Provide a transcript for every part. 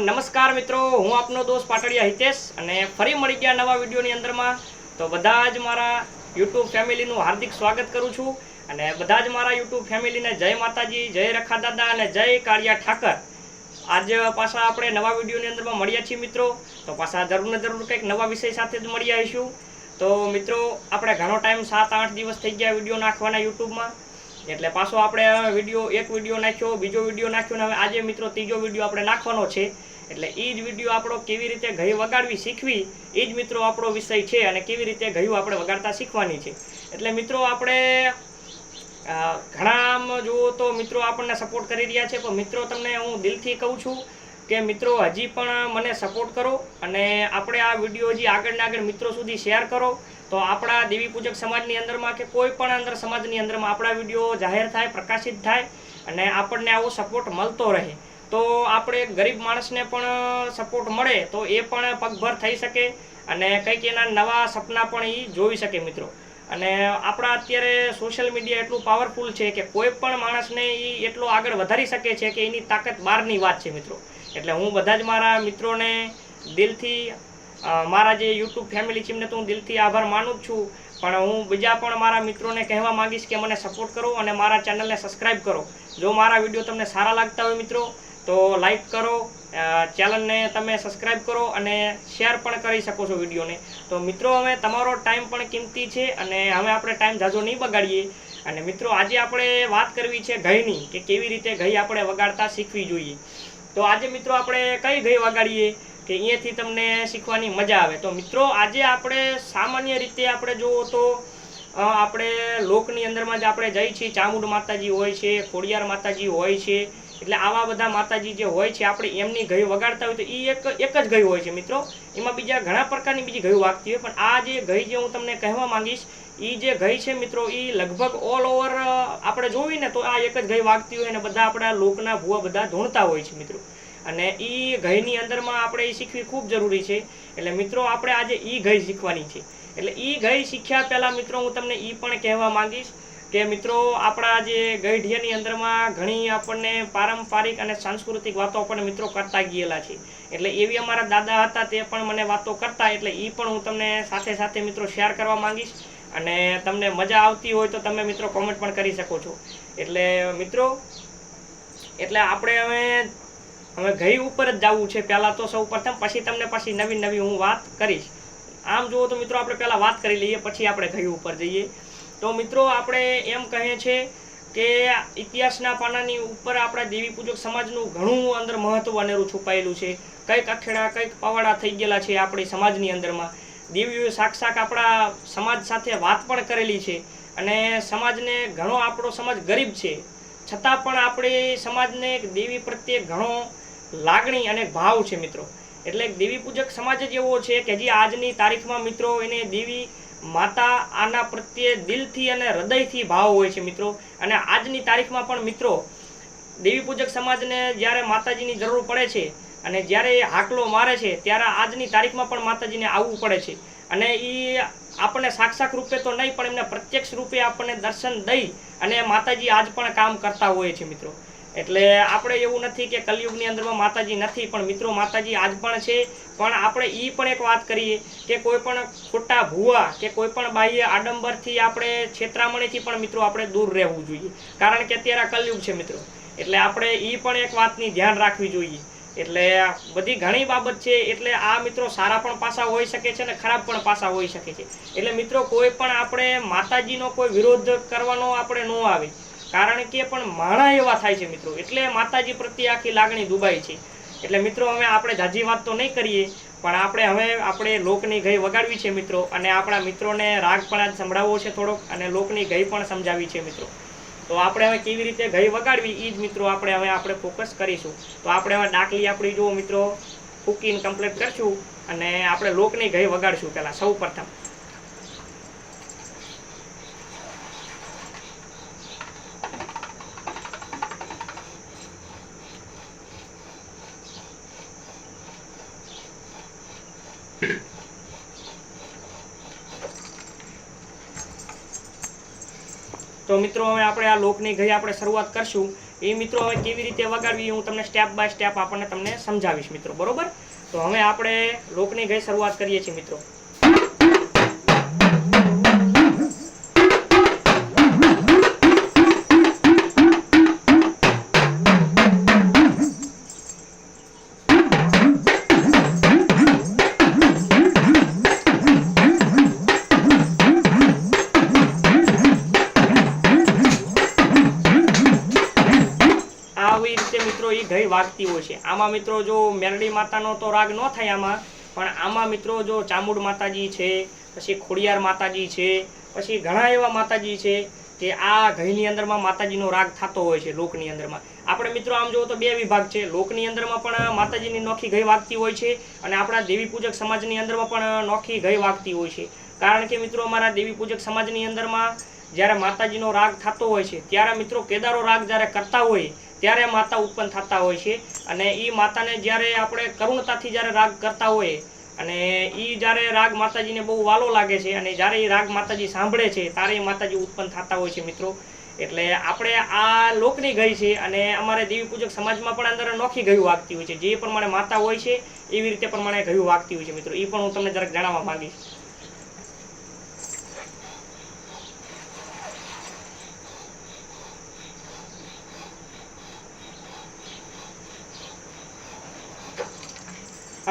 નમસ્કાર મિત્રો, હું આપનો દોસ્ત પાટડિયા હિતેશ અને ફરી મળી ગયા નવા વિડીયોની અંદરમાં. તો બધા જ મારા યુટ્યુબ ફેમિલીનું હાર્દિક સ્વાગત કરું છું અને બધા જ મારા યુટ્યુબ ફેમિલીને જય માતાજી, જય રખા દાદા અને જય કાળિયા ઠાકર. આજે પાછા આપણે નવા વિડીયોની અંદરમાં મળ્યા છીએ મિત્રો. તો પાછા જરૂર ને જરૂર કંઈક નવા વિષય સાથે જ મળી આવીશું. તો મિત્રો, આપણે ઘણો ટાઈમ સાત, આઠ દિવસ થઈ ગયા વીડિયો નાખવાના યુટ્યુબમાં. એટલે પાછો આપણે વીડિયો, એક વીડિયો નાખ્યો, બીજો વીડિયો નાખ્યો ને હવે આજે મિત્રો ત્રીજો વીડિયો આપણે નાખવાનો છે. એટલે એ જ વીડિયો આપણો કેવી રીતે ઘઈ વગાડવી શીખવી એ જ મિત્રો આપણો વિષય છે અને કેવી રીતે ઘયું આપણે વગાડતા શીખવાની છે. એટલે મિત્રો આપણે ઘણા જુઓ તો મિત્રો આપણને સપોર્ટ કરી રહ્યા છે, પણ મિત્રો તમને હું દિલથી કહું છું કે મિત્રો હજી પણ મને સપોર્ટ કરો અને આપણે આ વીડિયો હજી આગળના આગળ મિત્રો સુધી શેર કરો. તો આપણા દેવી પૂજક સમાજની અંદરમાં કે કોઈ પણ અંદર સમાજની અંદરમાં આપણા વીડિયો જાહેર થાય, પ્રકાશિત થાય અને આપણને આવો સપોર્ટ મળતો રહે. તો આપણે ગરીબ માણસને પણ સપોર્ટ મળે તો એ પણ પગભર થઈ શકે અને કંઈક એના નવા સપના પણ એ જોઈ શકે મિત્રો. અને આપણા અત્યારે સોશિયલ મીડિયા એટલું પાવરફુલ છે કે કોઈ પણ માણસને એ એટલો આગળ વધારી શકે છે કે એની તાકાત બહારની વાત છે મિત્રો. એટલે હું બધા જ મારા મિત્રોને દિલથી મારા જે યુટ્યુબ ફેમિલી છે એમને તો હું દિલથી આભાર માનું જ છું. પણ હું બીજા પણ મારા મિત્રોને કહેવા માંગીશ કે મને સપોર્ટ કરો અને મારા ચેનલને સબસ્ક્રાઈબ કરો. જો મારા વીડિયો તમને સારા લાગતા હોય મિત્રો તો લાઈક કરો ચેનલને તમે સબસ્ક્રાઈબ કરો અને શેર પણ કરી શકો છો વિડીયોને. તો મિત્રો, હવે તમારો ટાઈમ પણ કિંમતી છે અને હવે આપણે ટાઈમ ઝાઝો નહીં બગાડીએ. અને મિત્રો, આજે આપણે વાત કરવી છે ઘઈની, કે કેવી રીતે ઘઈ આપણે વગાડતા શીખવી જોઈએ. તો આજે મિત્રો, આપણે કઈ ઘઈ વગાડીએ, કે અહીંયાથી તમને શીખવાની મજા આવે. તો મિત્રો, આજે આપણે સામાન્ય રીતે આપણે જુઓ તો આપણે લોકની અંદરમાં જ આપણે જઈ છીએ. ચામુંડ માતાજી હોય છે, ખોડિયાર માતાજી હોય છે એટલે આવા બધા માતાજી જે હોય છે, આપણે એમની ગયું વગાડતા હોય તો એ એક એક જ ગયું હોય છે મિત્રો. એમાં બીજા ઘણા પ્રકારની બીજી ગયું વાગતી હોય, પણ આ જે ગઈ જે હું તમને કહેવા માંગીશ એ જે ગઈ છે મિત્રો એ લગભગ ઓલ ઓવર આપણે જોવી ને તો આ એક જ ગઈ વાગતી હોય અને બધા આપણા લોકના ભૂવા બધા ધૂણતા હોય છે મિત્રો. અને એ ગઈની અંદરમાં આપણે એ શીખવી ખૂબ જરૂરી છે. એટલે મિત્રો, આપણે આજે એ ગઈ શીખવાની છે. એટલે એ ગઈ શીખ્યા પહેલાં મિત્રો, હું તમને એ પણ કહેવા માંગીશ કે મિત્રો, આપણા જે ગઢિયાની અંદરમાં ઘણી આપણને પારંપરિક અને સાંસ્કૃતિક વાતો આપણને મિત્રો કરતા ગયેલા છે. એટલે એવી અમારા દાદા હતા તે પણ મને વાતો કરતા, એટલે એ પણ હું તમને સાથે સાથે મિત્રો શેર કરવા માંગીશ. અને તમને મજા આવતી હોય તો તમે મિત્રો કોમેન્ટ પણ કરી શકો છો. એટલે મિત્રો, એટલે આપણે હવે હવે ઘઈ ઉપર જ જવું છે પહેલાં તો સૌ પ્રથમ, પછી તમને પછી નવી નવી હું વાત કરીશ. આમ જુઓ તો મિત્રો, આપણે પહેલાં વાત કરી લઈએ, પછી આપણે ઘઈ ઉપર જઈએ. તો મિત્રો આપણે એમ કહે છે કે ઇતિહાસના પાનાની ઉપર આપણા દેવી પૂજક સમાજનું ઘણું અંદર મહત્વ અનેરું છુપાયેલું છે. કંઈક અખેડા, કંઈક પવાડા થઈ ગયેલા છે આપણી સમાજની અંદરમાં. દેવીઓએ સાક્ષાત આપણા સમાજ સાથે વાત પણ કરેલી છે અને સમાજને ઘણો આપણો સમાજ ગરીબ છે. છતાં પણ આપણે સમાજને દેવી પ્રત્યે ઘણો લાગણી અને ભાવ છે મિત્રો. એટલે દેવી પૂજક સમાજ જ એવો છે કે જે આજની તારીખમાં મિત્રો એને દેવી માતા આના પ્રત્યે દિલથી અને હૃદયથી ભાવ હોય છે મિત્રો. અને આજની તારીખમાં પણ મિત્રો, દેવી પૂજક સમાજને જ્યારે માતાજીની જરૂર પડે છે અને જ્યારે એ હાકલો મારે છે, ત્યારે આજની તારીખમાં પણ માતાજીને આવવું પડે છે. અને એ આપણને સાક્ષાત રૂપે તો નહીં, પણ એમને પ્રત્યક્ષ રૂપે આપણને દર્શન દઈ અને માતાજી આજ પણ કામ કરતા હોય છે મિત્રો. એટલે આપણે એવું નથી કે કલયુગની અંદરમાં માતાજી નથી, પણ મિત્રો માતાજી આજ પણ છે. પણ આપણે એ પણ એક વાત કરીએ કે કોઈ પણ ખોટા ભૂવા કે કોઈ પણ બાહ્ય આડંબરથી આપણે છેતરામણીથી પણ મિત્રો આપણે દૂર રહેવું જોઈએ. કારણ કે અત્યારે કલયુગ છે મિત્રો. એટલે આપણે એ પણ એક વાતની ધ્યાન રાખવી જોઈએ. એટલે બધી ઘણી બાબત છે, એટલે આ મિત્રો સારા પણ પાસા હોઈ શકે છે અને ખરાબ પણ પાસા હોઈ શકે છે. એટલે મિત્રો કોઈ પણ આપણે માતાજીનો કોઈ વિરોધ કરવાનો આપણે ન આવે. કારણ કે પણ માણા એવા થાય છે મિત્રો. એટલે માતાજી પ્રત્યે આખી લાગણી દુબાઈ છે. એટલે મિત્રો, હવે આપણે જાજી વાત તો નહીં કરીએ, પણ આપણે હવે આપણે લોકની ગઈ વગાડવી છે મિત્રો, અને આપણા મિત્રોને રાગ પણ આજ સંભળાવવો છે થોડોક, અને લોકની ગઈ પણ સમજાવી છે મિત્રો. તો આપણે હવે કેવી રીતે ગઈ વગાડવી એ જ મિત્રો આપણે હવે આપણે ફોકસ કરીશું. તો આપણે હવે ડાકલી આપણી જો મિત્રો ફૂકીને કમ્પ્લીટ કરશું, અને આપણે લોકની ગઈ વગાડશું પહેલાં સૌ પ્રથમ. તો મિત્રો, હવે આપણે આ લોકની ગઈ આપણે શરૂઆત કરશું. એ મિત્રો, હવે કેવી રીતે વગાડવી હું તમને સ્ટેપ બાય સ્ટેપ આપણને તમને સમજાવીશ મિત્રો, બરોબર? તો હવે આપણે લોકની ગઈ શરૂઆત કરીએ છીએ મિત્રો. વાગતી હોય છે. આમાં મિત્રો જો મેરડી માતાનો તો રાગ ન થાય આમાં, પણ આમાં મિત્રો જો ચામુંડ માતાજી છે, પછી ખોડિયાર માતાજી છે, પછી ઘણા એવા માતાજી છે કે આ ઘઈની અંદરમાં માતાજીનો રાગ થતો હોય છે લોકની અંદરમાં. આપણે મિત્રો આમ જોવો તો બે વિભાગ છે. લોકની અંદરમાં પણ માતાજીની નોખી ગઈ વાગતી હોય છે અને આપણા દેવી પૂજક સમાજની અંદરમાં પણ નોખી ગઈ વાગતી હોય છે. કારણ કે મિત્રો અમારા દેવી પૂજક સમાજની અંદરમાં જ્યારે માતાજીનો રાગ થતો હોય છે, ત્યારે મિત્રો કેદારો રાગ જ્યારે કરતા હોય ત્યારે માતા ઉત્પન્ન થતા હોય છે. અને એ માતાને જ્યારે આપણે કરુણતાથી જ્યારે રાગ કરતા હોઈએ અને એ જ્યારે રાગ માતાજીને બહુ વાલો લાગે છે અને જ્યારે એ રાગ માતાજી સાંભળે છે, ત્યારે એ માતાજી ઉત્પન્ન થતા હોય છે મિત્રો. એટલે આપણે આ લોકની ગઈ છે અને અમારે દેવી પૂજક સમાજમાં પણ અંદર નોખી ગયું વાગતી હોય છે. જે પ્રમાણે માતા હોય છે, એવી રીતે પ્રમાણે ગયું વાગતી હોય છે મિત્રો. એ પણ હું તમને જરાક જણાવવા માંગીશ.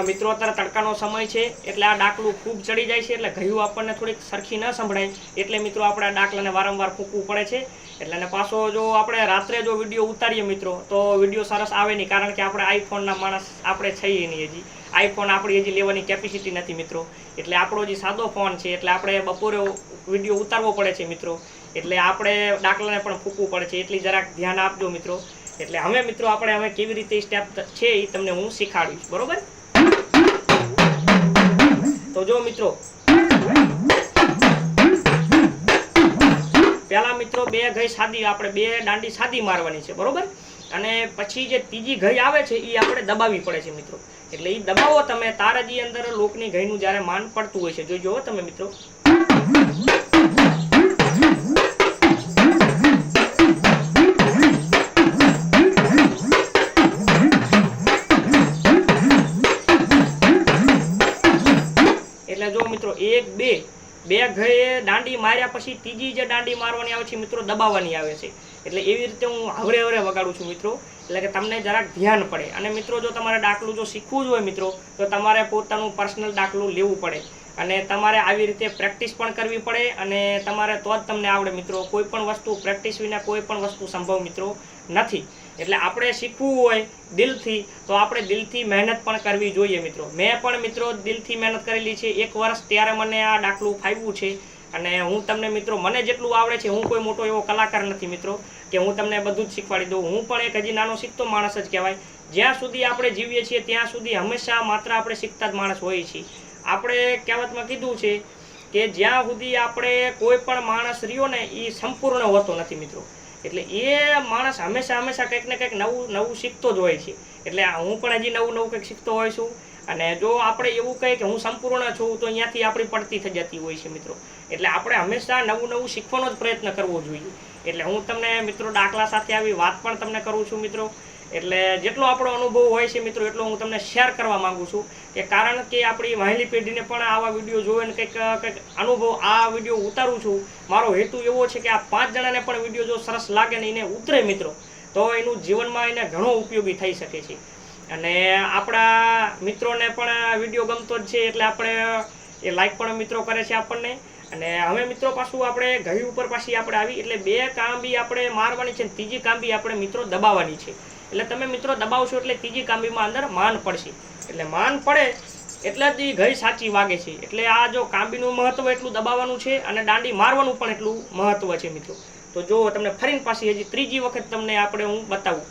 મિત્રો, અત્યારે તડકાનો સમય છે, એટલે આ ડાકલું ખૂબ ચડી જાય છે, એટલે ઘયું આપણને થોડીક સરખી ન સંભળાય. એટલે મિત્રો, આપણે આ ડાકલાને વારંવાર ફૂંકવું પડે છે. એટલે અને પાછો જો આપણે રાત્રે જો વીડિયો ઉતારીએ મિત્રો, તો વીડિયો સરસ આવે નહીં, કારણ કે આપણે આઈફોનના માણસ આપણે છીએ નહીં હજી. આઈફોન આપણી હજી લેવાની કેપેસિટી નથી મિત્રો. એટલે આપણો જે સાદો ફોન છે, એટલે આપણે બપોરે વીડિયો ઉતારવો પડે છે મિત્રો. એટલે આપણે ડાકલાને પણ ફૂંકવું પડે છે, એટલી જરાક ધ્યાન આપજો મિત્રો. એટલે હવે મિત્રો, આપણે હવે કેવી રીતે સ્ટેપ છે એ તમને હું શીખાડીશ બરોબર? તો જો મિત્રો પહેલા મિત્રો બે ઘઈ સાદી, આપણે બે દાંડી સાદી મારવાની છે, બરોબર? અને પછી જે ત્રીજી ઘઈ આવે છે એ આપણે દબાવવી પડે છે મિત્રો. એટલે એ દબાવો, તમે તારાજી અંદર લોકની ઘઈનું જ્યારે માન પડતું હોય છે, જોઈ જુઓ તમે મિત્રો. બે ઘએ દાંડી માર્યા પછી ત્રીજી જે દાંડી મારવાની આવે છે મિત્રો દબાવવાની આવે છે. એટલે એવી રીતે હું હવરે હવરે વગાડું છું મિત્રો. એટલે કે તમને જરાક ધ્યાન પડે. અને મિત્રો જો તમારે ડાકલું જો શીખવું જ હોય મિત્રો, તો તમારે પોતાનું પર્સનલ ડાકલું લેવું પડે. અને તમારે આવી રીતે પ્રેક્ટિસ પણ કરવી પડે અને તમારે તો જ તમને આવડે મિત્રો. કોઈ પણ વસ્તુ પ્રેક્ટિસ વિના કોઈ પણ વસ્તુ સંભવ મિત્રો નથી. એટલે આપણે શીખવું હોય દિલથી, તો આપણે દિલથી મહેનત પણ કરવી જોઈએ મિત્રો. મેં પણ મિત્રો દિલથી મહેનત કરેલી છે. એક વર્ષ ત્યારે મને આ દાખલું ફાવ્યું છે. અને હું તમને મિત્રો, મને જેટલું આવડે છે, હું કોઈ મોટો એવો કલાકાર નથી મિત્રો, કે હું તમને બધું જ શીખવાડી દઉં. હું પણ એક હજી નાનો શીખતો માણસ જ કહેવાય. જ્યાં સુધી આપણે જીવીએ છીએ, ત્યાં સુધી હંમેશા માત્ર આપણે શીખતા જ માણસ હોઈએ છીએ. આપણે કહેવતમાં કીધું છે કે જ્યાં સુધી આપણે કોઈ પણ માણસ રહ્યો ને એ સંપૂર્ણ હોતો નથી મિત્રો. એટલે એ માણસ હંમેશા હંમેશા કંઈક ને કંઈક નવું નવું શીખતો જ હોય છે. એટલે હું પણ હજી નવું નવું કંઈક શીખતો હોય છું. અને જો આપણે એવું કહીએ કે હું સંપૂર્ણ છું, તો અહીંયાથી આપણી પડતી થઈ જતી હોય છે મિત્રો. એટલે આપણે હંમેશા નવું નવું શીખવાનો જ પ્રયત્ન કરવો જોઈએ. એટલે હું તમને મિત્રો દાખલા સાથે આવી વાત પણ તમને કરું છું મિત્રો. એટલે જેટલો આપણો અનુભવ હોય છે મિત્રો, એટલો હું તમને શેર કરવા માગું છું કે કારણ કે આપણી વહેલી પેઢીને પણ આવા વીડિયો જોવે ને કંઈક કંઈક અનુભવ આ વીડિયો ઉતારું છું. મારો હેતુ એવો છે કે આ પાંચ જણાને પણ વીડિયો જો સરસ લાગે ને એને ઉતરે મિત્રો, તો એનું જીવનમાં એને ઘણો ઉપયોગી થઈ શકે છે. અને આપણા મિત્રોને પણ વીડિયો ગમતો જ છે એટલે આપણે એ લાઈક પણ મિત્રો કરે છે આપણને. અને હવે મિત્રો પાછું આપણે ઘઈ ઉપર પાછી આપણે આવી, એટલે બે કામ બી આપણે મારવાની છે ત્રીજી ત્રીજી કાંબી આપણે મિત્રો દબાવવાની છે. એટલે તમે મિત્રો દબાવશો એટલે ત્રીજી કાંબીમાં અંદર માન પડશે. એટલે માન પડે એટલે જ ઘઈ સાચી વાગે છે. એટલે આ જો કાંબીનું મહત્વ એટલું દબાવવાનું છે અને દાંડી મારવાનું પણ એટલું મહત્વ છે મિત્રો. તો જો તમને ફરીને પાછી હજી ત્રીજી વખત તમને આપણે હું બતાવું.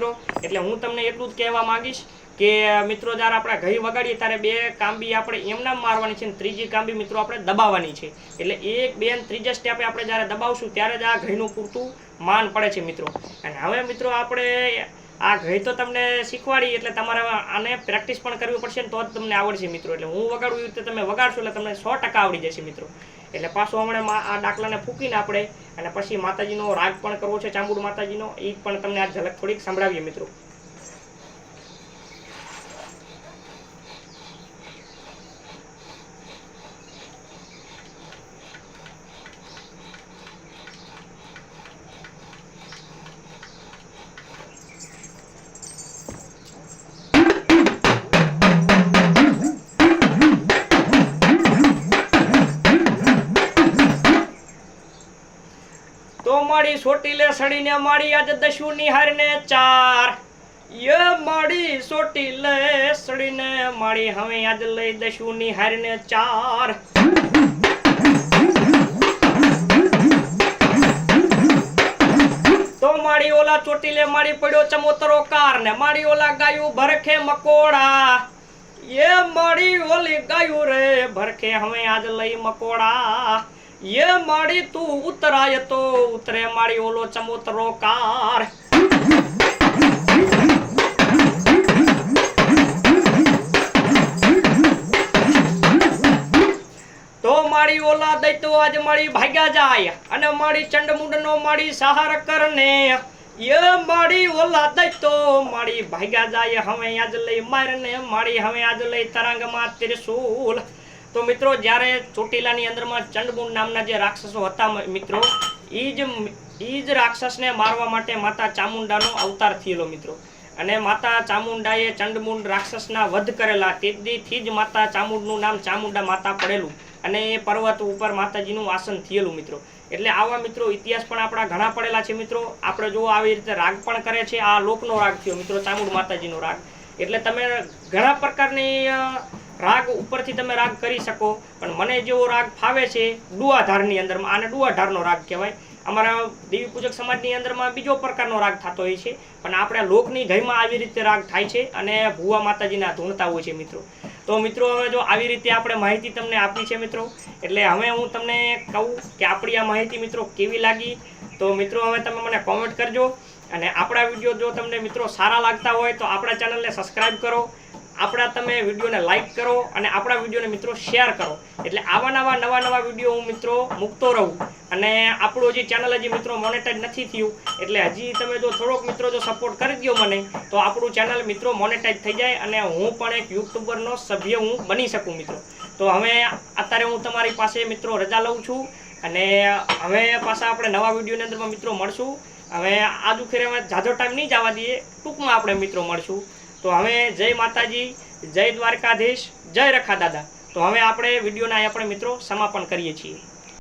મિત્રો. એટલે હું તમને એટલું જ કહેવા માંગીશ કે મિત્રો, જ્યારે આપણે ઘઈ વગાડીએ ત્યારે બે કાંબી આપણે એમના મારવાની છે અને ત્રીજી કાંબી મિત્રો આપણે દબાવવાની છે. એટલે એક, બે અને ત્રીજા સ્ટેપે આપણે જ્યારે દબાવશું ત્યારે જ આ ઘઈનું પૂરતું માન પડે છે મિત્રો. અને હવે મિત્રો આપણે આ ઘઈ તો તમને શીખવાડી, એટલે તમારે આને પ્રેક્ટિસ પણ કરવી પડશે ને તો જ તમને આવડશે મિત્રો. એટલે હું વગાડું રીતે તમે વગાડશો એટલે તમને સો ટકા આવડી જશે મિત્રો. એટલે પાછું હમણાં આ ડાકલાને ફૂકીને આપણે, અને પછી માતાજીનો રાગ પણ કરવો છે ચામુંડ માતાજીનો, એ પણ તમને આ ઝલક થોડીક સંભળાવીએ મિત્રો. તો મારી સોટીલે સડીને મારી આજ દસ્યુ નિહારને ચાર. યે મારી સોટીલે સડીને મારી હવે આજ લઈ દસ્યુ નિહારને ચાર. તો મારી ઓલા ચોટીલે મારી પડ્યો ચમોતરો કાર ને મારી ઓલા ગાયું ભરખે મકોડા. એ મારી ઓલી ગાયું રે ભરખે હવે આજ લઈ મકોડા. એ મારી તું ઉતરાય તો ઉતરે મારી ઓલો ચમોતરો કાર તો મારી ઓલા દૈતો આજ મારી ભાગ્યા જાય અને મારી ચંડમુંડનો મારી સહાર કરને. એ મારી ઓલા દૈતો મારી ભાગ્યા જાય, હવે આજ લઈ મારને, મારી હવે આજ લઈ તરંગમાં ત્રિશૂલ. તો મિત્રો, જ્યારે ચોટીલાની અંદરમાં ચંડમુંડ નામના જે રાક્ષસો હતા મિત્રો એ જ એ જ રાક્ષસને મારવા માટે માતા ચામુંડાનો અવતાર થયેલો, મિત્રો. અને માતા ચામુંડાએ ચંડમુંડ રાક્ષસના વધ કરેલા, તેથી જ માતા ચામુંડનું નામ ચામુંડા માતા પડેલું. અને એ પર્વત ઉપર માતાજીનું આસન થયેલું, મિત્રો. એટલે આવા, મિત્રો, ઇતિહાસ પણ આપણા ઘણા પડેલા છે, મિત્રો. આપણે જો આવી રીતે રાગ પણ કરે છે, આ લોકનો રાગ થયો, મિત્રો, ચામુંડ માતાજીનો રાગ. એટલે તમે ઘણા પ્રકારની રાગ ઉપરથી તમે રાગ કરી શકો, પણ મને જેવો રાગ ફાવે છે ડુઆધારની અંદરમાં, આને ડુઆધારનો રાગ કહેવાય. અમારા દેવી પૂજક સમાજની અંદરમાં બીજો પ્રકારનો રાગ થતો હોય છે, પણ આપણા લોકની ધયમાં આવી રીતે રાગ થાય છે અને ભુવા માતાજીના ધૂણતા હોય છે મિત્રો. તો મિત્રો, હવે જો આવી રીતે આપણે માહિતી તમને આપી છે મિત્રો, એટલે હવે હું તમને કહું કે આપણી આ માહિતી મિત્રો કેવી લાગી? તો મિત્રો, હવે તમે મને કોમેન્ટ કરજો, અને આપણા વીડિયો જો તમને મિત્રો સારા લાગતા હોય તો આપણા ચેનલને સબસ્ક્રાઇબ કરો આપણા તમે વિડીયોને લાઇક કરો અને આપણા વિડીયોને મિત્રો શેર કરો. એટલે આવા નવા નવા નવા વીડિયો હું મિત્રો મૂકતો રહું. અને આપણું હજી ચેનલ હજી મિત્રો મોનેટાઈઝ નથી થયું, એટલે હજી તમે જો થોડોક મિત્રો જો સપોર્ટ કરી દો મને, તો આપણું ચેનલ મિત્રો મોનેટાઈઝ થઈ જાય અને હું પણ એક યુટ્યુબરનો સભ્ય હું બની શકું મિત્રો. તો હવે અત્યારે હું તમારી પાસે મિત્રો રજા લઉં છું. અને હવે પાછા આપણે નવા વિડીયોની અંદરમાં મિત્રો મળશું. હવે આ દુખેરે ઝાઝો ટાઈમ નહીં જવા દઈએ, ટૂંકમાં આપણે મિત્રો મળશું. તો હવે જય માતાજી, જય દ્વારકાધીશ, જય રખા દાદા તો હવે આપણે વિડીયોના આપણે મિત્રો સમાપન કરીએ છીએ.